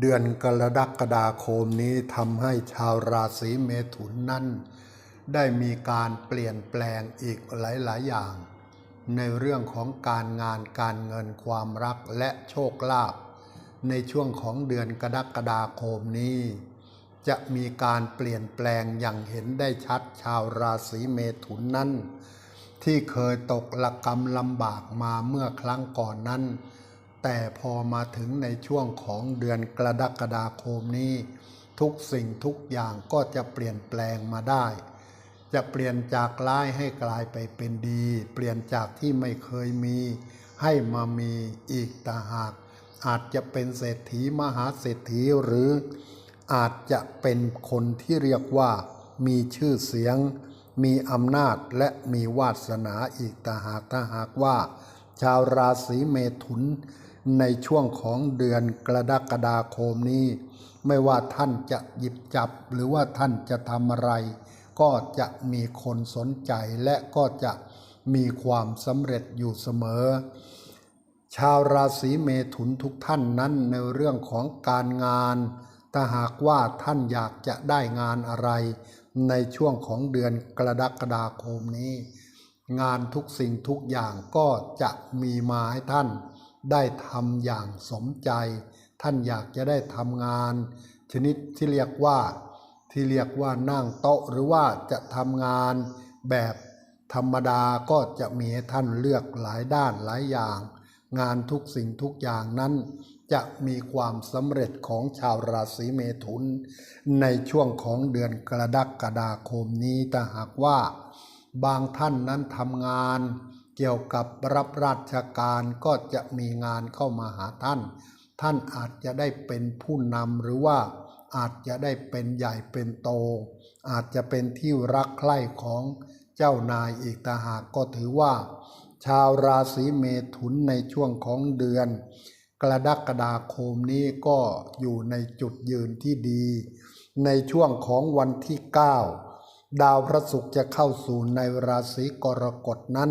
เดือนกรกฎาคมนี้ทำให้ชาวราศีเมถุนนั้นได้มีการเปลี่ยนแปลงอีกหลาย ๆ อย่าง ในเรื่องของการงานการเงินความรักและโชคลาภในช่วงของเดือนกรกฎาคมนี้ จะมีการเปลี่ยนแปลงอย่างเห็นได้ชัดชาวราศีเมถุนนั้น ที่เคยตกละกรรมลำบากมาเมื่อครั้งก่อนนั้น แต่พอมาถึงในช่วงของเดือนกรกฎาคมนี้ ทุกสิ่งทุกอย่างก็จะเปลี่ยนแปลงมาได้ จะเปลี่ยนจากร้ายให้กลายไปเป็นดี เปลี่ยนจากที่ไม่เคยมี ให้มามีอีกต่างหาก อาจจะเป็นเศรษฐีมหาเศรษฐีหรืออาจจะเป็นคนที่เรียกว่า มีชื่อเสียง มีอำนาจและมีวาสนาอีกต่างหากถ้าหากว่า ชาวราศีเมถุน ในช่วงของเดือนกรกฎาคมนี้ ไม่ว่าท่านจะหยิบจับหรือว่าท่านจะทำอะไร ก็จะมีคนสนใจและก็จะมีความสำเร็จอยู่เสมอ ชาวราศีเมถุนทุกท่านนั้นในเรื่องของการงานถ้าหากว่าท่านอยากจะได้งานอะไร ในช่วงของเดือนกรกฎาคมนี้ งานทุกสิ่งทุกอย่างก็จะมีมาให้ท่าน ได้ทำอย่างสมใจ ท่านอยากจะได้ทำงาน ชนิดที่เรียกว่าที่เรียกว่านั่งโต๊ะหรือว่าจะทำงานแบบธรรมดาก็จะมีให้ท่านเลือกหลายด้านหลายอย่าง งานทุกสิ่งทุกอย่างนั้น จะมีความสำเร็จของชาวราศีเมถุน ในช่วงของเดือนกรกฎาคมนี้ถ้าหากว่า บางท่านนั้นทำงาน เกี่ยวกับรับราชการก็จะมีงานเข้ามาหาท่าน ท่านอาจจะได้เป็นผู้นำหรือว่าอาจจะได้เป็นใหญ่เป็นโต อาจจะเป็นที่รักใคร่ของเจ้านายอีกต่าหากก็ถือว่า ชาวราศีเมถุนในช่วงของเดือน กรกฎาคมนี้ก็อยู่ในจุดยืนที่ดี ในช่วงของวันที่ 9 ดาวพระศุกร์จะเข้าสู่ในราศีกรกฎนั้น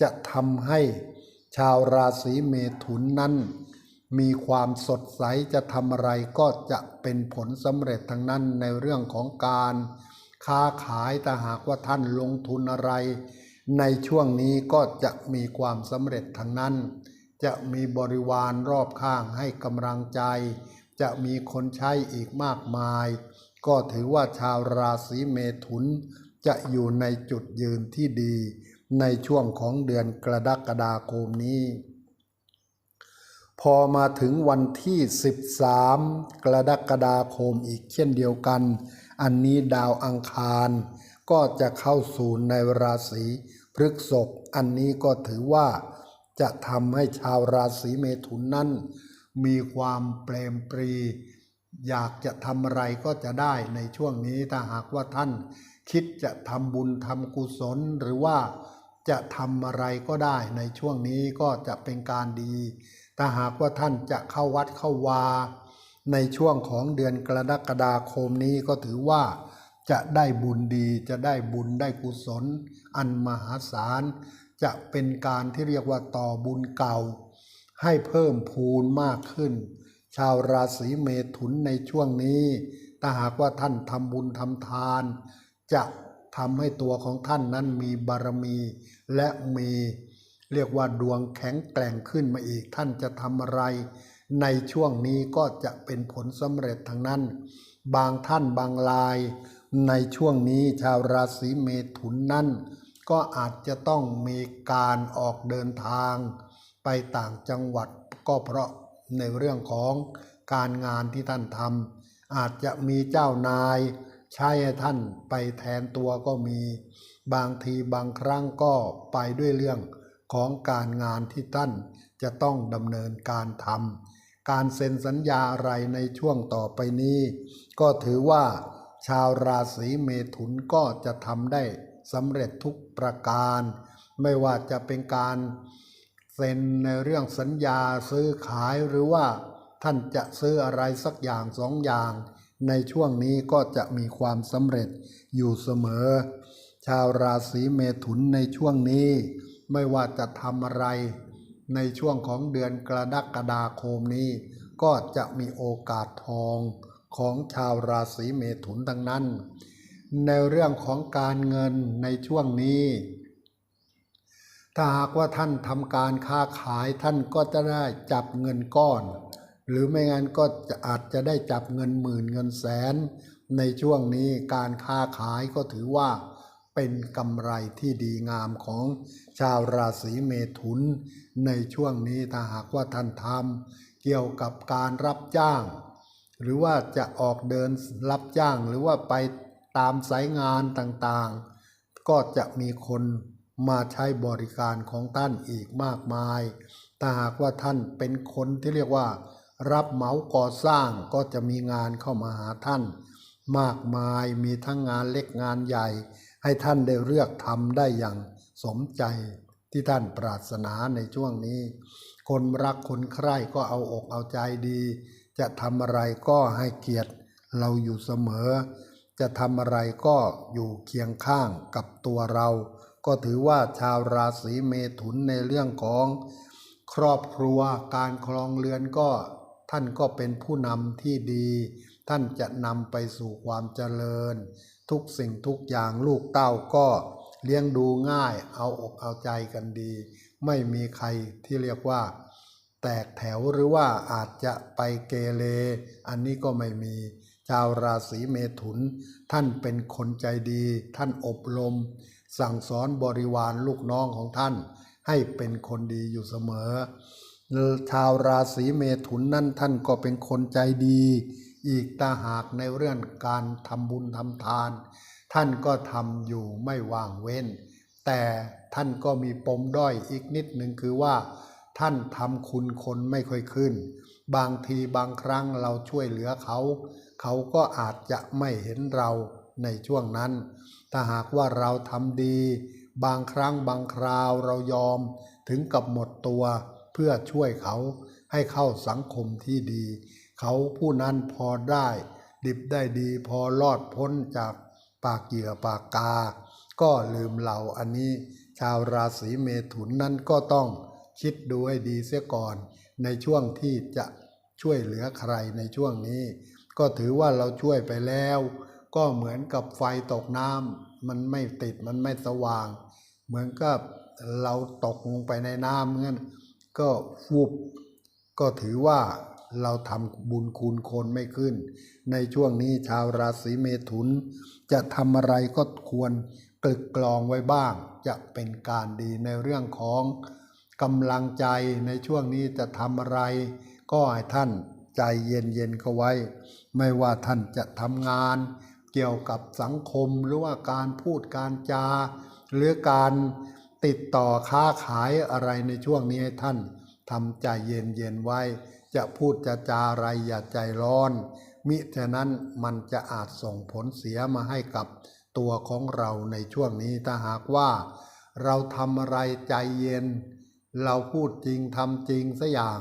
จะทำให้ชาวราศีเมถุนนั้น มีความสดใสจะทำอะไรก็จะเป็นผลสำเร็จทั้งนั้นในเรื่องของการ ค้าขายแต่หากว่าท่านลงทุนอะไร ในช่วงนี้ก็จะมีความสำเร็จทั้งนั้น จะมีบริวารรอบข้างให้กำลังใจ จะมีคนใช้อีกมากมาย ก็ถือว่าชาวราศีเมถุน จะอยู่ในจุดยืนที่ดี ในช่วงของเดือนกรกฎาคมนี้ พอมาถึงวันที่ 13 กรกฎาคมอีกเช่นเดียวกัน อันนี้ดาวอังคาร ก็จะเข้าสู่ในราศีพฤกษภอันนี้ก็ถือว่าจะทำให้ชาวราศีเมถุนนั้น มีความเปรมปรี อยากจะทำอะไรก็จะได้ในช่วงนี้ถ้าหากว่าท่าน คิดจะทำบุญทำกุศลหรือว่าจะทำอะไรก็ได้ในช่วงนี้ก็จะเป็นการดีถ้าหากว่าท่านจะเข้าวัดเข้าวา ในช่วงของเดือนกรกฎาคมนี้ก็ถือว่าจะได้บุญดีจะได้บุญได้กุศล อันมหาศาล จะเป็นการที่เรียกว่าต่อบุญเก่า ให้เพิ่มพูนมากขึ้น ชาวราศีเมถุนในช่วงนี้ ถ้าหากว่าท่านทำบุญทำทาน จะทำให้ตัวของท่านนั้นมีบารมี และมีเรียกว่าดวงแข็งแกร่งขึ้นมาอีก ท่านจะทำอะไร ในช่วงนี้ก็จะเป็นผลสำเร็จทั้งนั้น บางท่านบางราย ในช่วงนี้ชาวราศีเมถุนนั้น ก็อาจจะต้องมีการออกเดินทาง ไปต่างจังหวัดก็เพราะ ในเรื่องของการงานที่ท่านทำอาจจะมีเจ้านาย ใช้ให้ท่านไปแทนตัวก็มี บางทีบางครั้งก็ไปด้วยเรื่องของการงานที่ท่านจะต้องดำเนินการทำการเซ็นสัญญาอะไรในช่วงต่อไปนี้ ก็ถือว่าชาวราศีเมถุนก็จะทำได้สำเร็จทุกประการ ไม่ว่าจะเป็นการ เซ็นในเรื่องสัญญาซื้อขายหรือว่าท่านจะซื้ออะไรสักอย่างสองอย่าง ในช่วงนี้ก็จะมีความสำเร็จอยู่เสมอ ชาวราศีเมถุนในช่วงนี้ ไม่ว่าจะทำอะไร ในช่วงของเดือนกรกฎาคมนี้ ก็จะมีโอกาสทองของชาวราศีเมถุนดังนั้น ในเรื่องของการเงินในช่วงนี้ ถ้าหากว่าท่านทำการค้าขายท่านก็จะได้จับเงินก้อน หรือไม่งั้นก็จะอาจจะได้จับเงินหมื่นเงินแสน ในช่วงนี้การค้าขายก็ถือว่า เป็นกำไรที่ดีงามของชาวราศีเมถุน ในช่วงนี้ถ้าหากว่าท่านทำเกี่ยวกับการรับจ้าง หรือว่าจะออกเดินรับจ้างหรือว่าไปตามสายงานต่างๆ ก็จะมีคน มาใช้บริการของท่านอีกมากมาย ถ้าหากว่าท่านเป็นคนที่เรียกว่า รับเหมาก่อสร้างก็จะมีงานเข้ามาหาท่าน มากมายมีทั้งงานเล็กงานใหญ่ ให้ท่านได้เลือกทำได้อย่างสมใจที่ท่านปรารถนาในช่วงนี้ คนรักคนใคร่ก็เอาอกเอาใจดี จะทำอะไรก็ให้เกียรติเราอยู่เสมอ จะทำอะไรก็อยู่เคียงข้างกับตัวเรา ก็ถือว่าชาวราศีเมถุนในเรื่องของครอบครัวการครองเรือนก็ท่านก็เป็นผู้นำที่ดี ท่านจะนำไปสู่ความเจริญ ทุกสิ่งทุกอย่างลูกเต้าก็เลี้ยงดูง่ายเอาอกเอาใจกันดี ไม่มีใครที่เรียกว่า แตกแถวหรือว่าอาจจะไปเกเรอันนี้ก็ไม่มี ชาวราศีเมถุน ท่านเป็นคนใจดี ท่านอบรม สั่งสอนบริวารลูกน้องของท่าน ให้เป็นคนดีอยู่เสมอ ชาวราศีเมถุนนั่นท่านก็เป็นคนใจดี อีกตาหากในเรื่องการทำบุญทำทาน ท่านก็ทำอยู่ไม่ว่างเว้น แต่ท่านก็มีปมด้อยอีกนิดหนึ่งคือว่า ท่านทำคุณคนไม่ค่อยขึ้น บางทีบางครั้งเราช่วยเหลือเขา เขาก็อาจจะไม่เห็นเรา ในช่วงนั้น ถ้าหากว่าเราทำดี บางครั้งบางคราวเรายอมถึงกับหมดตัวเพื่อช่วยเขาให้เข้าสังคมที่ดี เขาผู้นั้นพอได้ ดิบได้ดีพอรอดพ้นจากปากเหยื่อปากกา ก็ลืมเราอันนี้ ชาวราศีเมถุนนั้นก็ต้องคิดดูให้ดีเสียก่อน ในช่วงที่จะช่วยเหลือใครในช่วงนี้ ก็ถือว่าเราช่วยไปแล้ว ก็เหมือนกับไฟตกน้ำมันไม่ติดมันไม่สว่าง เหมือนกับเราตกลงไปในน้ำเงี้ยก็ฟูบก็ถือว่าเราทำบุญคุณคนไม่ขึ้น ในช่วงนี้ชาวราศีเมถุน จะทำอะไรก็ควรกลึกกลองไว้บ้าง จะเป็นการดีในเรื่องของกำลังใจในช่วงนี้จะทำอะไร ก็ให้ท่านใจเย็นๆเข้าไว้ ไม่ว่าท่านจะทำงาน เกี่ยวกับสังคมหรือว่าการพูดการจา หรือการติดต่อค้าขายอะไรในช่วงนี้ให้ท่านทำใจเย็นๆไว้ จะพูดจะจาอะไรอย่าใจร้อน มิฉะนั้นมันจะอาจส่งผลเสียมาให้กับตัวของเราในช่วงนี้ถ้าหากว่า เราทำอะไรใจเย็น เราพูดจริงทำจริงสัอย่าง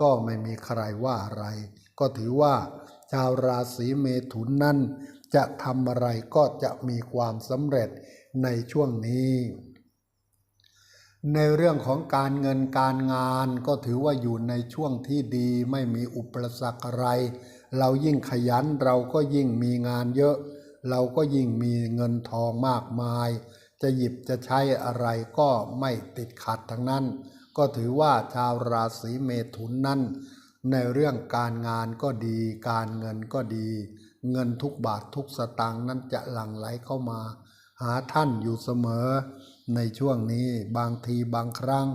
ก็ไม่มีใครว่าอะไร ก็ถือว่าชาวราศีเมถุนนั้น จะทำอะไรก็จะมีความสำเร็จในช่วงนี้ ในเรื่องของการเงินการงานก็ถือว่าอยู่ในช่วงที่ดีไม่มีอุปสรรคอะไร เรายิ่งขยันเราก็ยิ่งมีงานเยอะ เราก็ยิ่งมีเงินทองมากมาย จะหยิบจะใช้อะไรก็ไม่ติดขัดทั้งนั้น ก็ถือว่าชาวราศีเมถุนนั้นในเรื่องการงานก็ดี การเงินก็ดี เงินทุกบาททุกสตางค์นั้นจะหลั่งไหลเข้ามา หาท่านอยู่เสมอ ในช่วงนี้บางทีบางครั้ง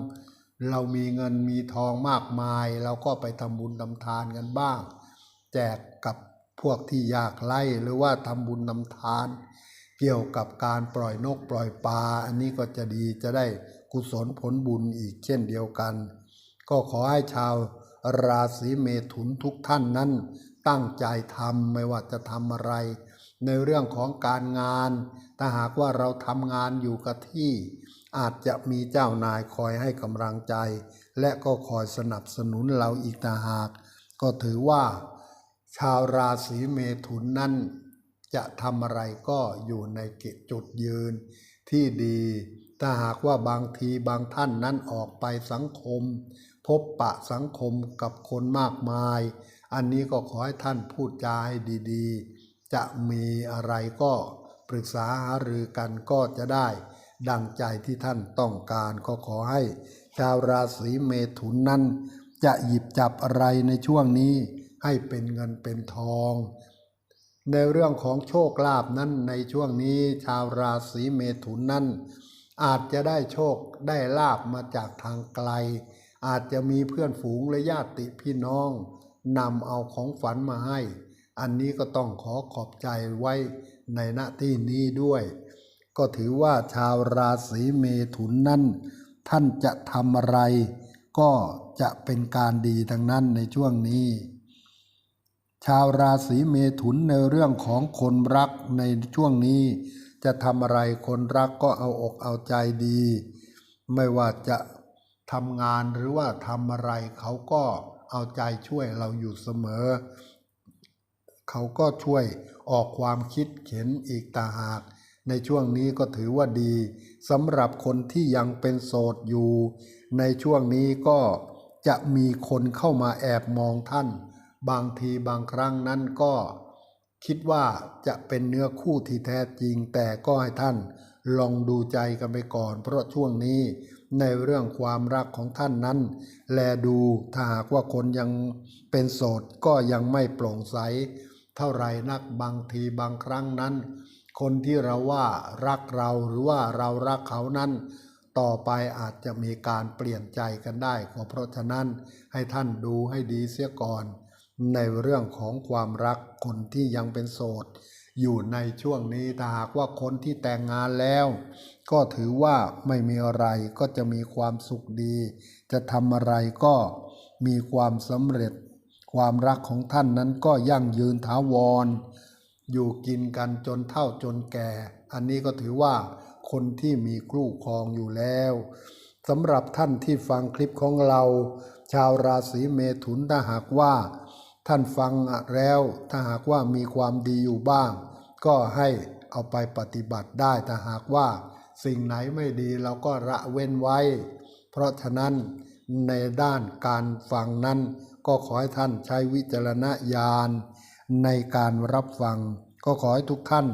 เรามีเงินมีทองมากมาย เราก็ไปทำบุญทำทานกันบ้าง แจกกับพวกที่ยากไร้หรือว่าทำบุญทำทาน เกี่ยวกับการปล่อยนกปล่อยปลาอันนี้ก็จะดีจะได้กุศลผลบุญอีกเช่นเดียวกัน ก็ขอให้ชาวราศีเมถุนทุกท่านนั้น ตั้งใจทำไม่ว่าจะทำอะไร ในเรื่องของการงาน ถ้าหากว่าเราทำงานอยู่กับที่ อาจจะมีเจ้านายคอยให้กำลังใจ และก็คอยสนับสนุนเราอีกต่างหาก ก็ถือว่า ชาวราศีเมถุนนั้น จะทำอะไรก็อยู่ในจุดยืน ที่ดี ถ้าหากว่าบางทีบางท่านนั้นออกไปสังคม พบปะสังคมกับคนมากมาย อันนี้ก็ขอให้ท่านพูดจาให้ดีๆ จะมีอะไรก็ปรึกษาหารือกันก็จะได้ ดังใจที่ท่านต้องการก็ขอให้ ชาวราศีเมถุนนั้น จะหยิบจับอะไรในช่วงนี้ ให้เป็นเงินเป็นทอง ในเรื่องของโชคลาภนั้นในช่วงนี้ ชาวราศีเมถุนนั้น อาจจะได้โชคได้ลาบมาจากทางไกล อาจจะมีเพื่อนฝูงและญาติพี่น้อง นำเอาของฝันมาให้ อันนี้ก็ต้องขอขอบใจไว้ในหน้าที่นี้ด้วย ก็ถือว่าชาวราศีเมถุนนั้นท่านจะทำอะไร ก็จะเป็นการดีทั้งนั้นในช่วงนี้ ชาวราศีเมถุนในเรื่องของคนรักในช่วงนี้ จะทำอะไรคนรักก็เอาอกเอาใจดี ไม่ว่าจะทำงานหรือว่าทำอะไรเขาก็ เอาใจช่วยเราอยู่เสมอ เขาก็ช่วยออกความคิดเข็นอีกต่างหาก ในช่วงนี้ก็ถือว่าดีสำหรับคนที่ยังเป็นโสดอยู่ ในช่วงนี้ก็จะมีคนเข้ามาแอบมองท่าน บางทีบางครั้งนั้นก็คิดว่าจะเป็นเนื้อคู่ที่แท้จริงแต่ก็ให้ท่านลองดูใจกันไปก่อน เพราะช่วงนี้ ในเรื่องความรักของท่านนั้น แลดูถ้าหากว่าคนยังเป็นโสดก็ยังไม่โปร่งใส เท่าไรนักบางทีบางครั้งนั้น คนที่เราว่ารักเราหรือว่าเรารักเขานั้น ต่อไปอาจจะมีการเปลี่ยนใจกันได้ก็เพราะฉะนั้นให้ท่านดูให้ดีเสียก่อน ในเรื่องของความรักคนที่ยังเป็นโสด อยู่ในช่วงนี้ถ้าหากว่าคนที่แต่งงานแล้ว ก็ถือว่าไม่มีอะไรก็จะมีความสุขดี จะทำอะไรก็มีความสำเร็จ ความรักของท่านนั้นก็ยั่งยืนถาวร อยู่กินกันจนเฒ่าจนแก่ อันนี้ก็ถือว่าคนที่มีคู่ครองอยู่แล้วสำหรับท่านที่ฟังคลิปของเรา ชาวราศีเมถุนถ้าหากว่า ท่านฟังแล้วถ้าหากว่ามีความดีอยู่บ้าง ก็ให้เอาไปปฏิบัติได้ถ้าหากว่าสิ่งไหนไม่ดีเราก็ละเว้นไว้ เพราะฉะนั้นในด้านการฟังนั้น ก็ขอให้ท่านใช้วิจารณญาณในการรับฟัง ก็ขอให้ทุกท่าน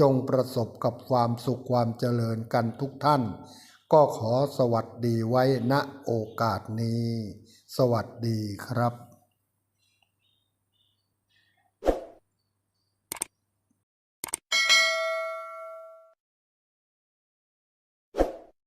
จงประสบกับความสุขความเจริญกันทุกท่าน ก็ขอสวัสดีไว้ณโอกาสนี้ สวัสดีครับ